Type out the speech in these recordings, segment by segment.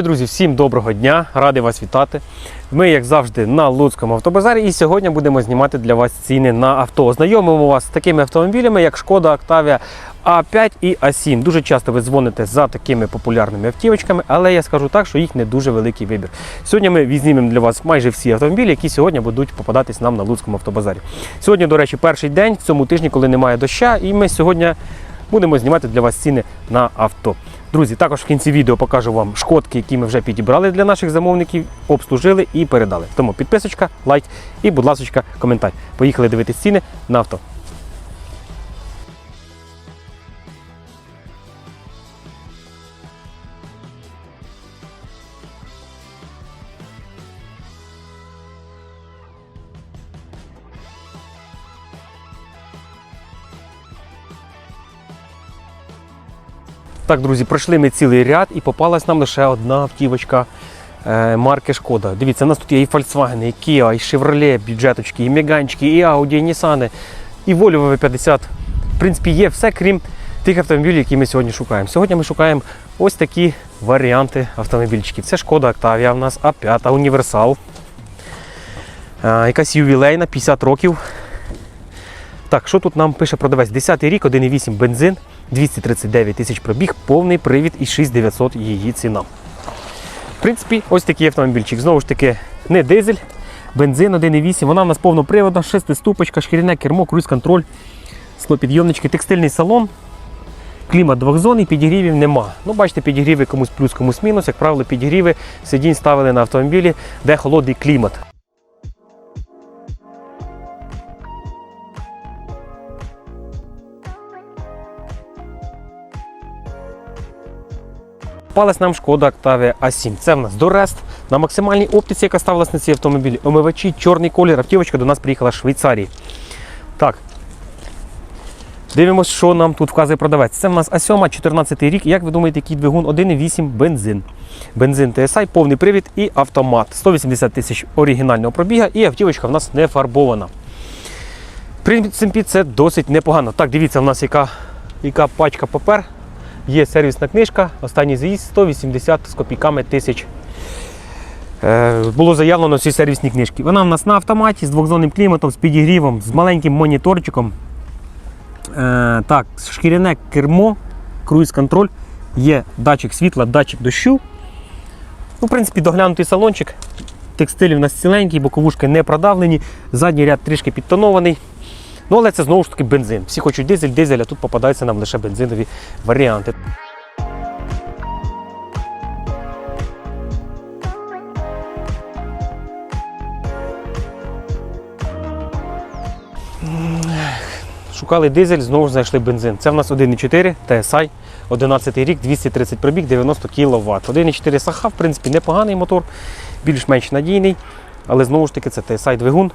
Що, друзі, всім доброго дня, радий вас вітати. Ми, як завжди, на Луцькому автобазарі, і сьогодні будемо знімати для вас ціни на авто. Ознайомимо вас з такими автомобілями, як Шкода Octavia А5 і А7. Дуже часто ви дзвоните за такими популярними автівочками, але я скажу так, що їх не дуже великий вибір. Сьогодні ми візьмемо для вас майже всі автомобілі, які сьогодні будуть попадатись нам на Луцькому автобазарі. Сьогодні, до речі, перший день в цьому тижні, коли немає доща, і ми сьогодні будемо знімати для вас ціни на авто. Друзі, також в кінці відео покажу вам шкодки, які ми вже підібрали для наших замовників, обслужили і передали. Тому підписочка, лайк і, будь ласка, коментар. Поїхали дивитися ціни на авто. Так, друзі, пройшли ми цілий ряд і попалась нам лише одна автівочка е, марки Шкода. Дивіться, у нас тут є і Volkswagen, і Kia, і Chevrolet, бюджеточки, і Меганчики, і Audi, і Nissan, і Volvo V50. В принципі, є все, крім тих автомобілів, які ми сьогодні шукаємо. Сьогодні ми шукаємо ось такі варіанти автомобільчиків. Це Шкода Octavia, у нас А5, універсал. Якась ювілейна, 50 років. Так, що тут нам пише продавець? 10 рік, 1,8 бензин, 239 тисяч пробіг, повний привід і 6900 її ціна. В принципі, ось такий автомобільчик. Знову ж таки, не дизель, бензин 1,8. Вона в нас повноприводна, шестиступочка, шкіряне кермо, круїз-контроль, склопідйомнички, текстильний салон. Клімат двохзонний, підігрівів нема. Ну, бачите, підігріви комусь плюс, комусь мінус. Як правило, підігріви сидінь ставили на автомобілі, де холодний клімат. Попалась нам шкода Octavia A7. Це в нас Дорест на максимальній оптиці, яка ставилась на ці автомобілі. Омивачі, чорний колір. Автівочка до нас приїхала з Швейцарії. Так. Дивимось, що нам тут вказує продавець. Це в нас А7, 14 рік. Як ви думаєте, який двигун 1,8 бензин. Бензин TSI, повний привід і автомат. 180 тисяч оригінального пробіга, і автівочка в нас не фарбована. В принципі, це досить непогано. Так, дивіться, в нас яка, яка пачка папер. Є сервісна книжка, останній заїзд 180 з копійками тисяч. Е, було заявлено в цій сервісній книжці. Вона в нас на автоматі з двохзонним кліматом, з підігрівом, з маленьким моніторчиком. Е, так, шкіряне кермо, круїз-контроль, є датчик світла, датчик дощу. Ну, в принципі, доглянутий салончик. Текстилі в нас ціленький, боковушки не продавлені, задній ряд трішки підтонований. Ну, але це знову ж таки бензин. Всі хочуть дизель, дизель, а тут попадаються нам лише бензинові варіанти. Шукали дизель, знову ж знайшли бензин. Це в нас 1,4 TSI, 11 рік, 230 пробіг, 90 кВт. 1,4 саха, в принципі, непоганий мотор, більш-менш надійний, але знову ж таки це TSI двигун.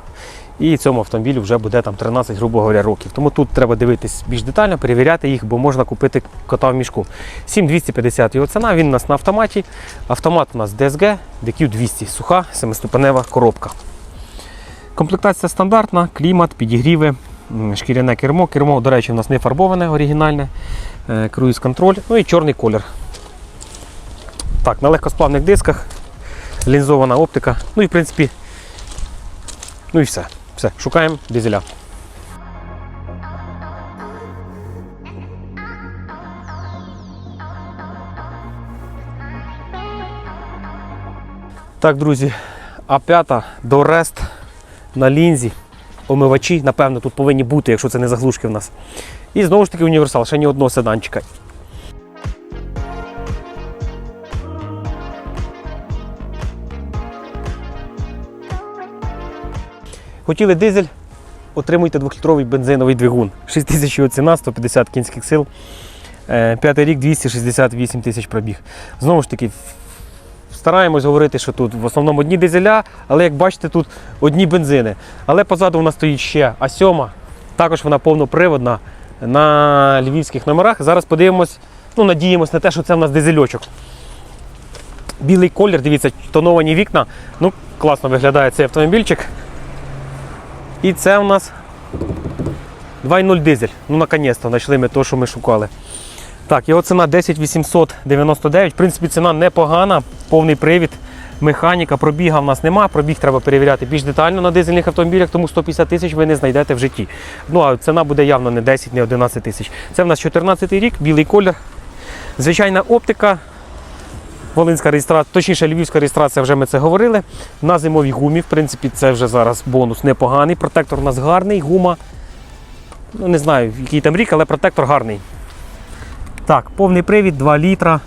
І цьому автомобілю вже буде там 13, грубо говоря, років. Тому тут треба дивитись більш детально, перевіряти їх, бо можна купити кота в мішку. 7250 його ціна, він у нас на автоматі. Автомат у нас DSG, DQ200, суха, семиступенева коробка. Комплектація стандартна, клімат, підігріви, шкіряне кермо. Кермо, до речі, у нас не фарбоване, оригінальне, е, круїз-контроль, ну і чорний колір. Так, на легкосплавних дисках, лінзована оптика. Ну і в принципі, ну і все. Все, шукаємо дизеля. Так, друзі, А5 до Рест на лінзі. Омивачі, напевно, тут повинні бути, якщо це не заглушки в нас. І знову ж таки універсал, ще ні одного седанчика. Хотіли дизель, отримуйте 2-літровий бензиновий двигун. 6 тисяч його ціна, 150 кінських сил. Е, П'ятий рік 268 тисяч пробіг. Знову ж таки, стараємось говорити, що тут в основному одні дизеля, але як бачите, тут одні бензини. Але позаду у нас стоїть ще А7, також вона повноприводна на львівських номерах. Зараз подивимось, ну, надіємось на те, що це в нас дизельочок. Білий колір, дивіться, тоновані вікна. Ну, класно виглядає цей автомобільчик. І це у нас 2.0 дизель. Ну, наконець-то знайшли ми те, що ми шукали. Так, його ціна 10 899. В принципі, ціна непогана, повний привід. Механіка, пробіга в нас нема. Пробіг треба перевіряти більш детально на дизельних автомобілях, тому 150 тисяч ви не знайдете в житті. Ну а ціна буде явно не 10, не 11 тисяч. Це в нас 14 рік, білий колір. Звичайна оптика. Волинська реєстрація, точніше, львівська реєстрація, вже ми це говорили. На зимовій гумі, в принципі, це вже зараз бонус непоганий. Протектор у нас гарний, гума. Ну, не знаю, який там рік, але протектор гарний. Так, повний привід, 2 літра.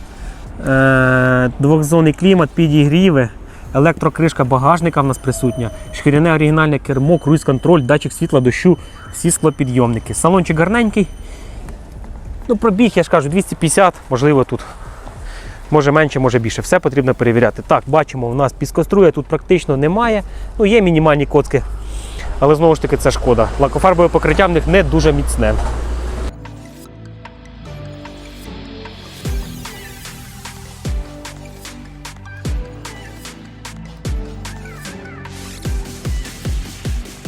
Е, двохзонний клімат, підігріви, електрокришка багажника в нас присутня, шкіряне оригінальне кермо, круїз-контроль, датчик світла, дощу, всі склопідйомники. Салончик гарненький. Ну, пробіг, я ж кажу, 250, можливо, тут. Може менше, може більше. Все потрібно перевіряти. Так, бачимо, у нас піскоструя тут практично немає. Ну, є мінімальні коцки. Але знову ж таки це шкода. Лакофарбове покриття в них не дуже міцне.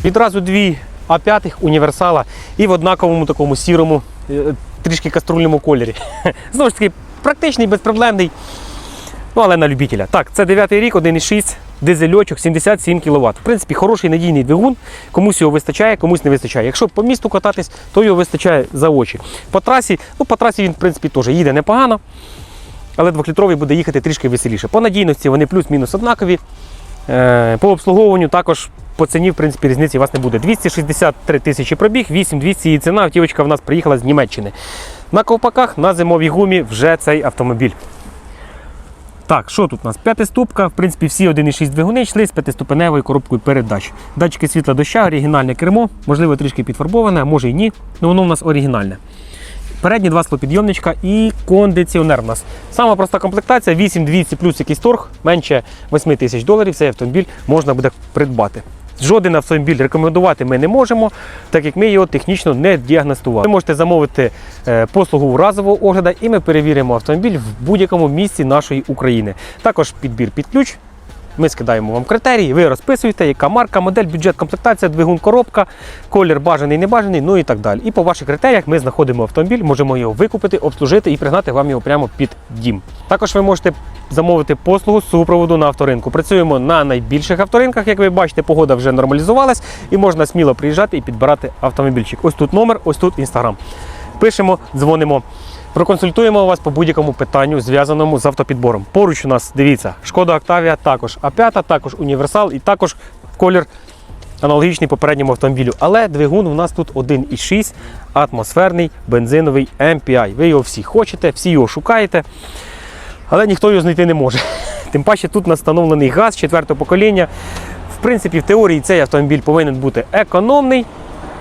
Відразу дві А5 універсала і в однаковому такому сірому, е, трішки каструльному кольорі. Знову ж таки, практичний, безпроблемний. Ну, але на любителя. Так, це 9 рік, 1,6, дизельочок, 77 кВт. В принципі, хороший надійний двигун. Комусь його вистачає, комусь не вистачає. Якщо по місту кататись, то його вистачає за очі. По трасі, ну по трасі він, в принципі, теж їде непогано. Але двохлітровий буде їхати трішки веселіше. По надійності вони плюс-мінус однакові. Е, По обслуговуванню також по ціні, в принципі, різниці у вас не буде. 263 тисячі пробіг, 8200 її ціна. Автівочка в нас приїхала з Німеччини. На ковпаках на зимовій гумі вже цей автомобіль. Так, що тут у нас? П'ятиступка, в принципі, всі 1,6 двигуни йшли з п'ятиступеневою коробкою передач. Датчики світла доща, оригінальне кермо, можливо, трішки підфарбоване, може і ні. але воно у нас оригінальне. Передні два склопідйомничка і кондиціонер у нас. Сама проста комплектація 8200 плюс якийсь торг, менше 8 тисяч доларів. Цей автомобіль можна буде придбати. Жоден автомобіль рекомендувати ми не можемо, так як ми його технічно не діагностували. Ви можете замовити е, послугу разового огляду, і ми перевіримо автомобіль в будь-якому місці нашої України. Також підбір під ключ. Ми скидаємо вам критерії, ви розписуєте, яка марка, модель, бюджет, комплектація, двигун, коробка, колір бажаний, небажаний, ну і так далі. І по ваших критеріях ми знаходимо автомобіль, можемо його викупити, обслужити і пригнати вам його прямо під дім. Також ви можете замовити послугу супроводу на авторинку. Працюємо на найбільших авторинках. Як ви бачите, погода вже нормалізувалась і можна сміло приїжджати і підбирати автомобільчик. Ось тут номер, ось тут інстаграм. Пишемо, дзвонимо. Проконсультуємо вас по будь-якому питанню, зв'язаному з автопідбором. Поруч у нас, дивіться, шкода Октавія також А5, також універсал і також колір аналогічний попередньому автомобілю. Але двигун у нас тут 1,6 атмосферний бензиновий MPI. Ви його всі хочете, всі його шукаєте, але ніхто його знайти не може. Тим паче тут у нас встановлений газ четвертого покоління. В принципі, в теорії цей автомобіль повинен бути економний,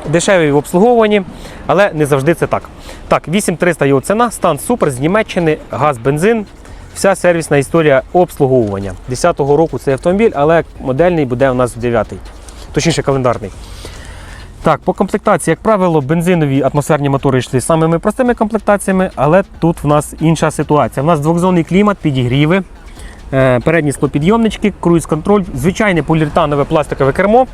дешевий в обслуговуванні, але не завжди це так. Так, 8300 його ціна, стан супер з Німеччини, газ, бензин. Вся сервісна історія обслуговування. 10-го року цей автомобіль, але модельний буде у нас в 9-й, точніше календарний. Так, по комплектації, як правило, бензинові атмосферні мотори йшли самими простими комплектаціями, але тут в нас інша ситуація. У нас двохзонний клімат, підігріви, е, передні склопідйомнички, круїз-контроль, звичайне поліуретанове пластикове кермо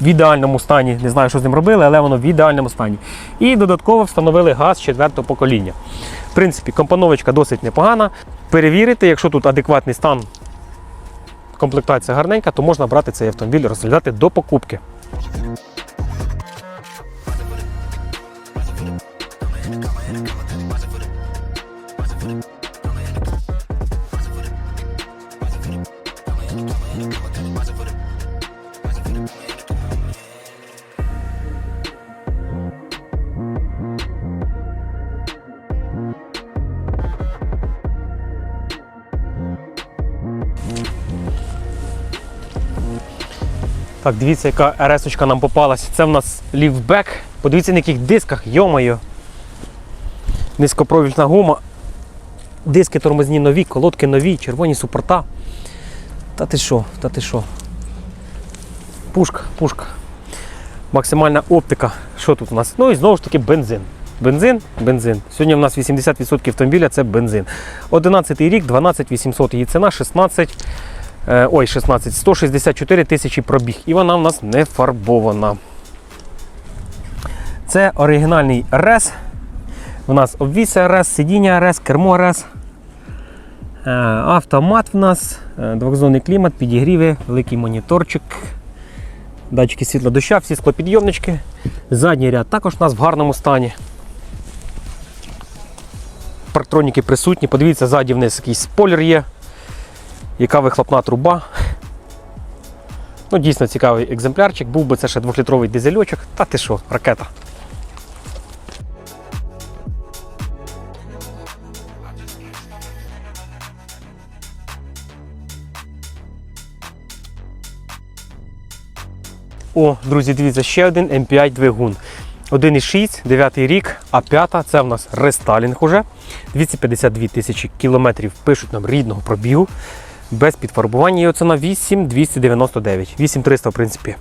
в ідеальному стані. Не знаю, що з ним робили, але воно в ідеальному стані. І додатково встановили газ четвертого покоління. В принципі, компоновочка досить непогана. Перевірити, якщо тут адекватний стан, комплектація гарненька, то можна брати цей автомобіль, розглядати до покупки. Так, дивіться, яка rs нам попалась. Це в нас ліфтбек. Подивіться, на яких дисках, йомаю. Низькопровільна гума. Диски тормозні нові, колодки нові, червоні супорта. Та ти що, та ти що? Пушка, пушка. Максимальна оптика. Що тут у нас? Ну і знову ж таки бензин. Бензин, бензин. Сьогодні у нас 80% автомобіля це бензин. 11 рік, 12 800 її ціна, 16. Е, ой, 16, 164 тисячі пробіг. І вона в нас не фарбована. Це оригінальний рес. У нас обвіси РС, сидіння РС, кермо РС. Е, Автомат в нас, е, двохзонний клімат, підігріви, великий моніторчик, датчики світла доща, всі склопідйомнички. Задній ряд також у нас в гарному стані. Парктроніки присутні. Подивіться, ззаді вниз якийсь спойлер є. Яка вихлопна труба. Ну, дійсно цікавий екземплярчик. Був би це ще двохлітровий дизельочок. Та ти що, ракета. О, друзі, дивіться, ще один M5 двигун. 1,6, 9 рік, а 5 це в нас рестайлінг уже. 252 тисячі кілометрів пишуть нам рідного пробігу. Без підфарбування його ціна 8299. 8300, в принципі.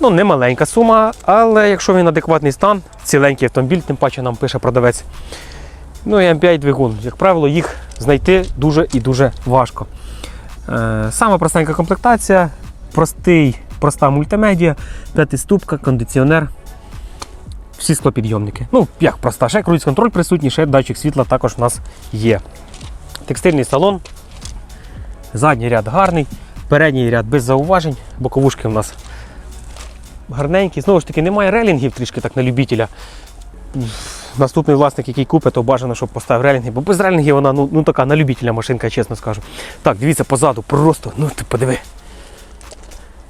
Ну, не маленька сума, але якщо він адекватний стан, ціленький автомобіль, тим паче нам пише продавець. Ну і M5 двигун. Як правило, їх знайти дуже і дуже важко. Е, Саме простенька комплектація, простий, проста мультимедіа, п'ятиступка, кондиціонер. Всі склопідйомники. Ну, як проста, ще круїз контроль присутній, ще датчик світла також у нас є. Текстильний салон. Задній ряд гарний, передній ряд без зауважень, боковушки у нас гарненькі. Знову ж таки, немає релінгів трішки так на любителя. Наступний власник, який купить, то бажано, щоб поставив релінги, бо без релінгів вона ну, ну така на любителя машинка, чесно скажу. Так, дивіться позаду, просто, ну ти подиви.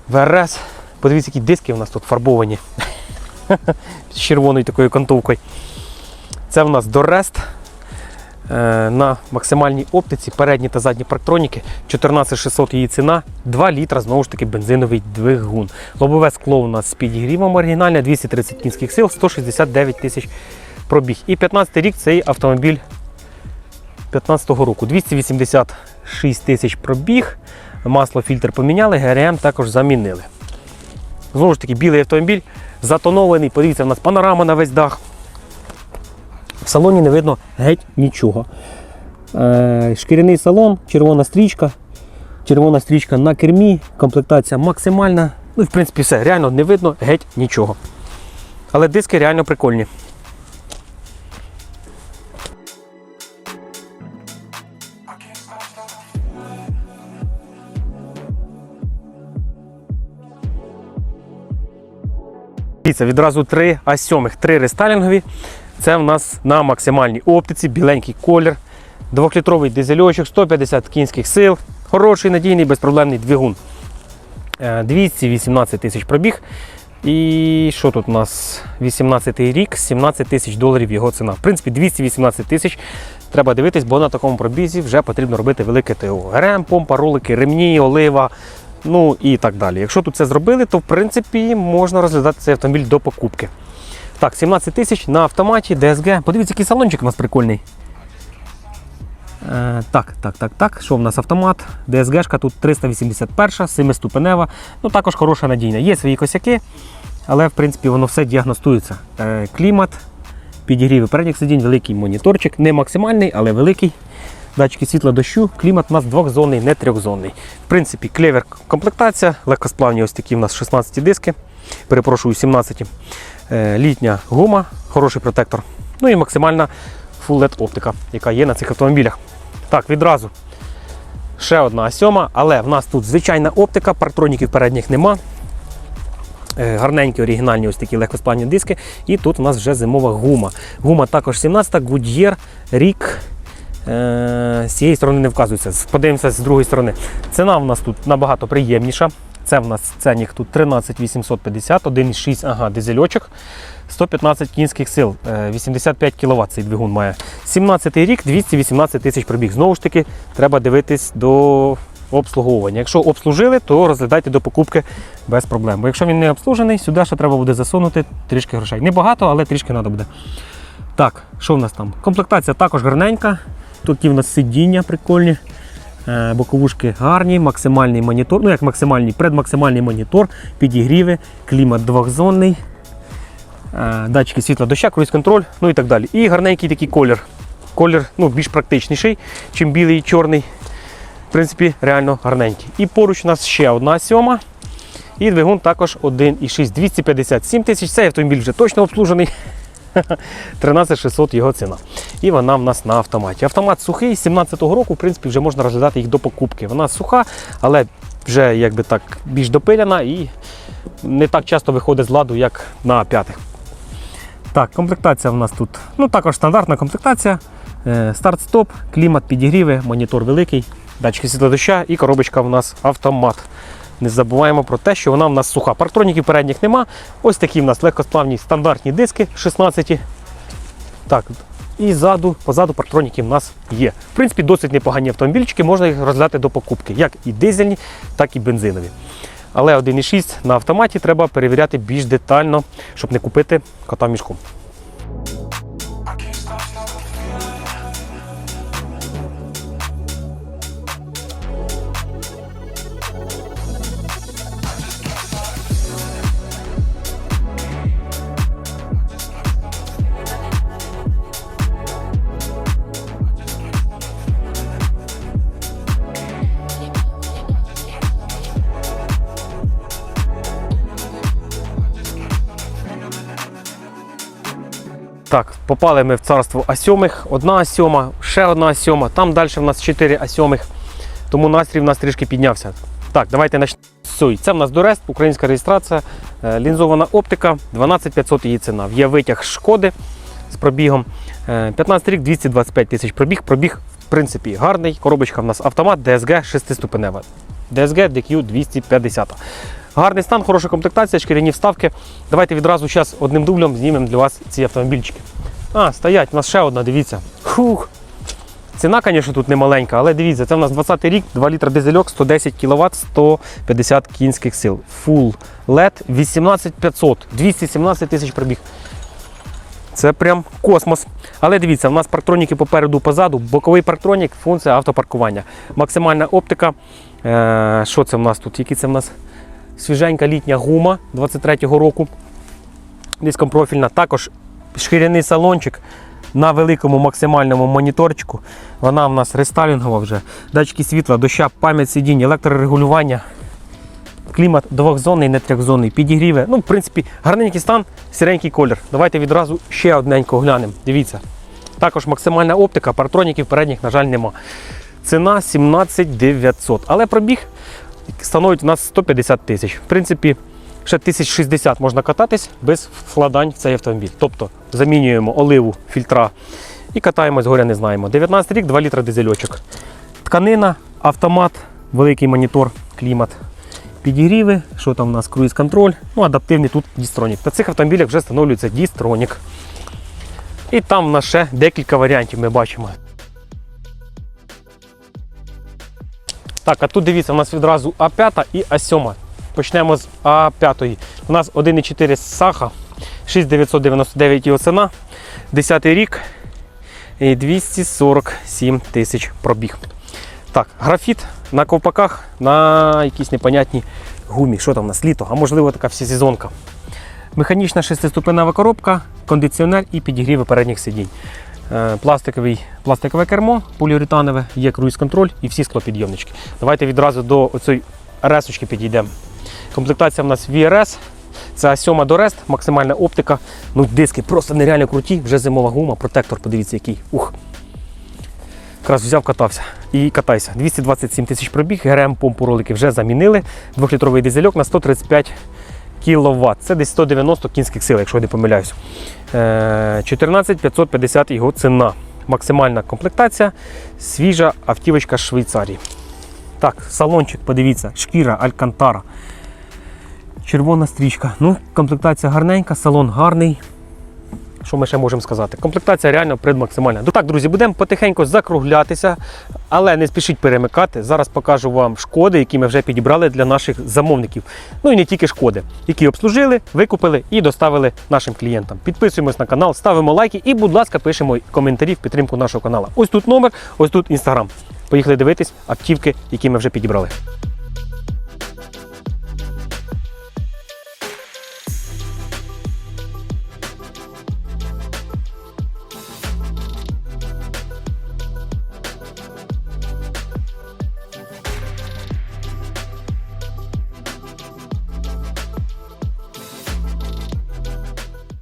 ВРС. Подивіться, які диски у нас тут фарбовані. З червоною такою кантовкою. Це в нас Дорест на максимальній оптиці, передні та задні парктроніки. 14600 її ціна, 2 літра, знову ж таки, бензиновий двигун. Лобове скло у нас з підігрівом оригінальне, 230 кінських сил, 169 тисяч пробіг. І 15 рік цей автомобіль 15-го року. 286 тисяч пробіг. Масло, фільтр поміняли, ГРМ також замінили. Знову ж таки, білий автомобіль затонований. Подивіться, у нас панорама на весь дах. В салоні не видно геть нічого. Е, шкіряний салон, червона стрічка. Червона стрічка на кермі, комплектація максимальна. Ну і в принципі все, реально не видно геть нічого. Але диски реально прикольні. Дивіться, відразу три А7, три рестайлінгові. Це в нас на максимальній оптиці, біленький колір, двохлітровий дизельочок, 150 кінських сил, хороший, надійний, безпроблемний двигун. Е, 218 тисяч пробіг. І що тут у нас? 18 й рік, 17 тисяч доларів його ціна. В принципі, 218 тисяч. Треба дивитись, бо на такому пробізі вже потрібно робити велике ТО. ГРМ, помпа, ролики, ремні, олива, ну і так далі. Якщо тут це зробили, то в принципі можна розглядати цей автомобіль до покупки. Так, 17 тисяч на автоматі, DSG. Подивіться, який салончик у нас прикольний. Е, так, так, так, так. Що в нас автомат? DSG-шка тут 381, 7-ступенева. Ну також хороша надійна. Є свої косяки, але в принципі воно все діагностується. Е, клімат, підігріви передніх сидінь, великий моніторчик, не максимальний, але великий. Датчики світла дощу, клімат у нас двохзонний, не трьохзонний. В принципі, клевер комплектація, легкосплавні ось такі у нас 16 диски, перепрошую, 17. Е, літня гума, хороший протектор. Ну і максимальна Full LED оптика, яка є на цих автомобілях. Так, відразу ще одна сьома, але в нас тут звичайна оптика, парктроніків передніх нема. Е, Гарненькі оригінальні ось такі легкосплавні диски. І тут у нас вже зимова гума. Гума також 17-та, Goodyear, рік. Е, з цієї сторони не вказується. Подивимося з другої сторони. Ціна в нас тут набагато приємніша. Це в нас ценник тут 13 850, 1,6 ага, дизельочок, 115 кінських сил, е, 85 кВт цей двигун має. 17 рік, 218 тисяч пробіг. Знову ж таки, треба дивитись до обслуговування. Якщо обслужили, то розглядайте до покупки без проблем. Бо якщо він не обслужений, сюди ще треба буде засунути трішки грошей. Небагато, але трішки треба буде. Так, що в нас там? Комплектація також гарненька. Тут є в нас сидіння прикольні. Е, Боковушки гарні, максимальний монітор, ну як максимальний, предмаксимальний монітор, підігріви, клімат двохзонний, е, датчики світла доща, круїз контроль, ну і так далі. І гарненький такий колір. Колір ну, більш практичніший, чим білий і чорний. В принципі, реально гарненький. І поруч у нас ще одна сьома. І двигун також 1,6 257 тисяч. Цей автомобіль вже точно обслужений. 13600 його ціна. І вона в нас на автоматі. Автомат сухий, з 17-го року, в принципі, вже можна розглядати їх до покупки. Вона суха, але вже якби так більш допиляна і не так часто виходить з ладу, як на п'ятих. Так, комплектація в нас тут ну, також стандартна комплектація. Е, Старт-стоп, клімат, підігріви, монітор великий, датчики світлодоща і коробочка в нас автомат. Не забуваємо про те, що вона в нас суха. Парктроніків передніх нема. Ось такі в нас легкосплавні стандартні диски 16. Так, і ззаду, позаду парктроніків в нас є. В принципі, досить непогані автомобільчики, можна їх розглядати до покупки, як і дизельні, так і бензинові. Але 1,6 на автоматі треба перевіряти більш детально, щоб не купити кота в Так, попали ми в царство А7, одна А7, ще одна А7, там далі в нас 4 А7, тому настрій в нас трішки піднявся. Так, давайте почнемо. Це в нас Дорест, українська реєстрація, е, лінзована оптика, 12500 її ціна. Є витяг шкоди з пробігом. Е, 15 рік, 225 тисяч пробіг. Пробіг, в принципі, гарний. Коробочка в нас автомат DSG 6-ступенева. DSG DQ 250. Гарний стан, хороша комплектація, шкіряні вставки. Давайте відразу зараз одним дублем знімемо для вас ці автомобільчики. А, стоять, у нас ще одна, дивіться. Фух. Ціна, звісно, тут не маленька, але дивіться, це в нас 20 рік, 2 літра дизельок, 110 кВт, 150 кінських сил. Full LED 18500, 217 тисяч пробіг. Це прям космос. Але дивіться, в нас парктроніки попереду, позаду, боковий парктронік, функція автопаркування. Максимальна оптика. Е, що це в нас тут? Які це в нас свіженька літня гума 23-го року. Низькопрофільна. Також шкіряний салончик на великому максимальному моніторчику. Вона в нас рестайлінгова вже. Датчики світла, доща, пам'ять сидінь, електрорегулювання. Клімат двохзонний, не трьохзонний, підігріве. Ну, в принципі, гарненький стан, сіренький колір. Давайте відразу ще одненько глянемо. Дивіться. Також максимальна оптика, партроніків передніх, на жаль, нема. Ціна 17 900. Але пробіг становить у нас 150 тисяч. В принципі, ще 1060 можна кататись без вкладань в цей автомобіль. Тобто замінюємо оливу, фільтра і катаємось, горя не знаємо. 19 рік, 2 літра дизельочок. Тканина, автомат, великий монітор, клімат. Підігріви, що там у нас круїз контроль, ну адаптивний тут дістронік. На цих автомобілях вже встановлюється дістронік. І там в нас ще декілька варіантів ми бачимо. Так, а тут дивіться, у нас відразу А5 і А7. Почнемо з А5. У нас 1,4 саха, 6999 його ціна, 10 рік і 247 тисяч пробіг. Так, графіт на ковпаках на якійсь непонятній гумі. Що там у нас літо, а можливо така всесезонка. Механічна шестиступенева коробка, кондиціонер і підігріви передніх сидінь. Е, Пластиковий, пластикове кермо, поліуретанове, є круїз-контроль і всі склопідйомнички. Давайте відразу до оцієї RS підійдемо. Комплектація в нас VRS. Це А7 до Рест, максимальна оптика. Ну, диски просто нереально круті, вже зимова гума, протектор, подивіться, який. Ух. Якраз взяв, катався. І катайся. 227 тисяч пробіг, ГРМ помпу ролики вже замінили. Двохлітровий дизельок на 135 кВт. Це десь 190 кінських сил, якщо я не помиляюсь. Е, 14 550 його ціна. Максимальна комплектація, свіжа автівочка Швейцарії. Так, салончик, подивіться, шкіра, алькантара. Червона стрічка. Ну, комплектація гарненька, салон гарний. Що ми ще можемо сказати? Комплектація реально предмаксимальна. Ну так, друзі, будемо потихеньку закруглятися, але не спішіть перемикати. Зараз покажу вам шкоди, які ми вже підібрали для наших замовників. Ну і не тільки шкоди, які обслужили, викупили і доставили нашим клієнтам. Підписуємось на канал, ставимо лайки і, будь ласка, пишемо коментарі в підтримку нашого каналу. Ось тут номер, ось тут інстаграм. Поїхали дивитись автівки, які ми вже підібрали.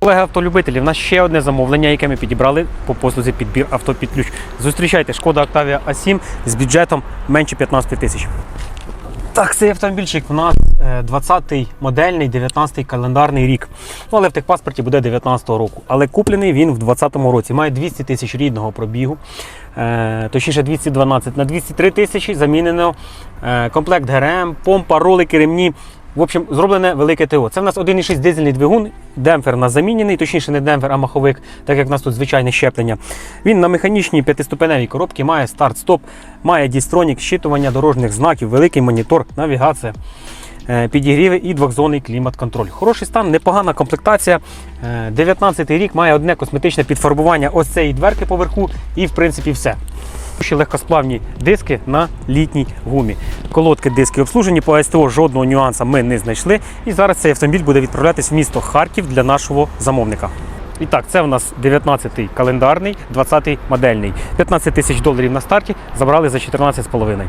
Колеги автолюбителі, в нас ще одне замовлення, яке ми підібрали по послузі підбір авто під ключ. Зустрічайте шкода Octavia A7 з бюджетом менше 15 тисяч. Так, цей автомобільчик у нас е, 20-й модельний, 19-й календарний рік. Ну, але в техпаспорті буде 19-го року. Але куплений він в 20-му році. Має 200 тисяч рідного пробігу. Е, точніше 212 на 203 тисячі замінено е, комплект ГРМ, помпа, ролики, ремні. В общем, зроблене велике ТО. Це в нас 1,6 дизельний двигун, демпфер у нас замінений, точніше не демпфер, а маховик, так як в нас тут звичайне щеплення. Він на механічній п'ятиступеневій коробці має старт-стоп, має дістронік, щитування дорожніх знаків, великий монітор, навігація. е, Підігріви і двохзонний клімат-контроль. Хороший стан, непогана комплектація. 19-й рік має одне косметичне підфарбування ось цієї дверки поверху, і в принципі все. Ще легкосплавні диски на літній гумі. Колодки диски обслужені, по СТО жодного нюанса ми не знайшли. І зараз цей автомобіль буде відправлятись в місто Харків для нашого замовника. І так, це у нас 19-й календарний, 20-й модельний. 15 тисяч доларів на старті забрали за 14,5.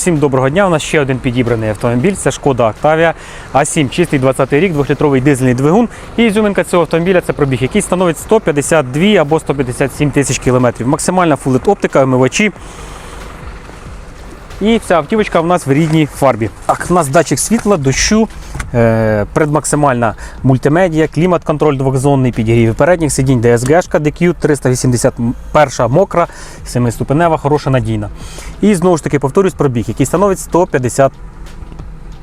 Всім доброго дня. У нас ще один підібраний автомобіль. Це шкода Октавія А7, чистий 20 рік, 2-літровий дизельний двигун. І ізюминка цього автомобіля це пробіг, який становить 152 або 157 тисяч кілометрів. Максимальна фулит оптика, омивачі. І ця автівочка в нас в рідній фарбі. Так, у нас датчик світла, дощу, предмаксимальна мультимедія, клімат-контроль двохзонний, підігрів передніх сидінь, DSG, DQ 381 мокра, семиступенева, хороша надійна. І знову ж таки повторюсь пробіг, який становить 150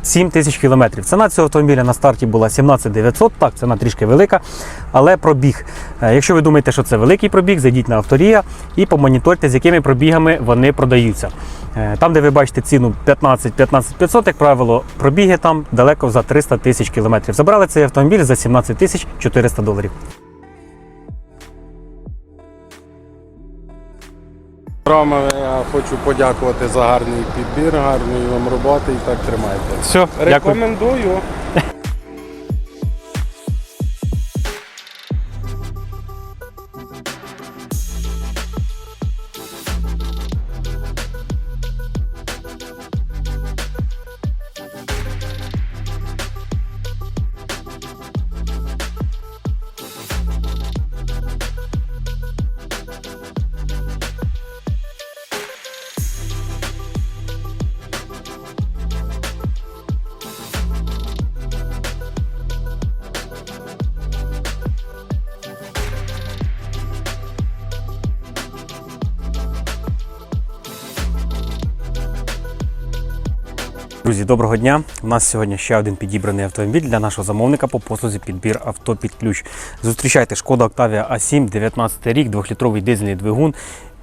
7 тисяч кілометрів. Ціна цього автомобіля на старті була 17 900, так, ціна трішки велика, але пробіг. Е, Якщо ви думаєте, що це великий пробіг, зайдіть на авторія і помоніторте, з якими пробігами вони продаються. Е, Там, де ви бачите ціну 15-15 500, як правило, пробіги там далеко за 300 тисяч кілометрів. Забрали цей автомобіль за 17 тисяч 400 доларів. Рома, я хочу подякувати за гарний підбір, гарної вам роботи і так тримайте. Все, дякую. Рекомендую. Друзі, доброго дня. У нас сьогодні ще один підібраний автомобіль для нашого замовника по послузі підбір авто під ключ. Зустрічайте шкода Octavia A7, 19 рік, 2-літровий дизельний двигун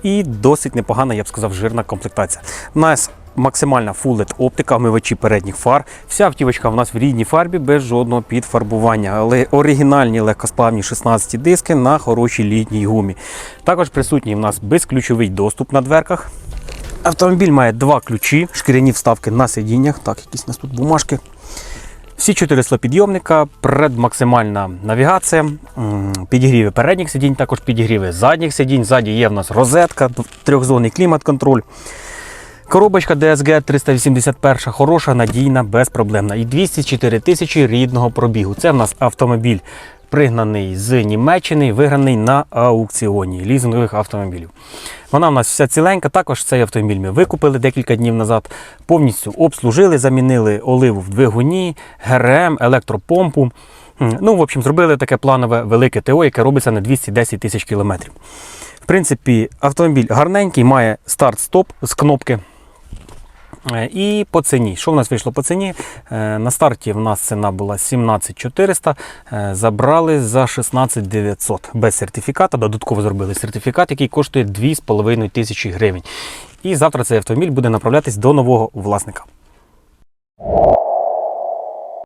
і досить непогана, я б сказав, жирна комплектація. У нас максимальна Full LED оптика, омивачі передніх фар. Вся автівочка у нас в рідній фарбі без жодного підфарбування, але оригінальні легкосплавні 16 диски на хорошій літній гумі. Також присутній у нас безключовий доступ на дверках. Автомобіль має два ключі, шкіряні вставки на сидіннях. Так, якісь у нас тут бумажки. Всі чотири склопідйомника, предмаксимальна навігація, підігріви передніх сидінь, також підігріви задніх сидінь. Ззаді є в нас розетка, трьохзонний клімат-контроль. Коробочка DSG 381 хороша, надійна, безпроблемна. І 204 тисячі рідного пробігу. Це в нас автомобіль пригнаний з Німеччини, виграний на аукціоні лізингових автомобілів. Вона в нас вся ціленька. Також цей автомобіль ми викупили декілька днів назад. Повністю обслужили, замінили оливу в двигуні, ГРМ, електропомпу. Ну, в общем, зробили таке планове велике ТО, яке робиться на 210 тисяч кілометрів. В принципі, автомобіль гарненький, має старт-стоп з кнопки. Е, І по ціні. Що в нас вийшло по ціні? Е, На старті в нас ціна була 17400, е, забрали за 16900 без сертифіката. Додатково зробили сертифікат, який коштує 2,5 тисячі гривень. І завтра цей автомобіль буде направлятись до нового власника.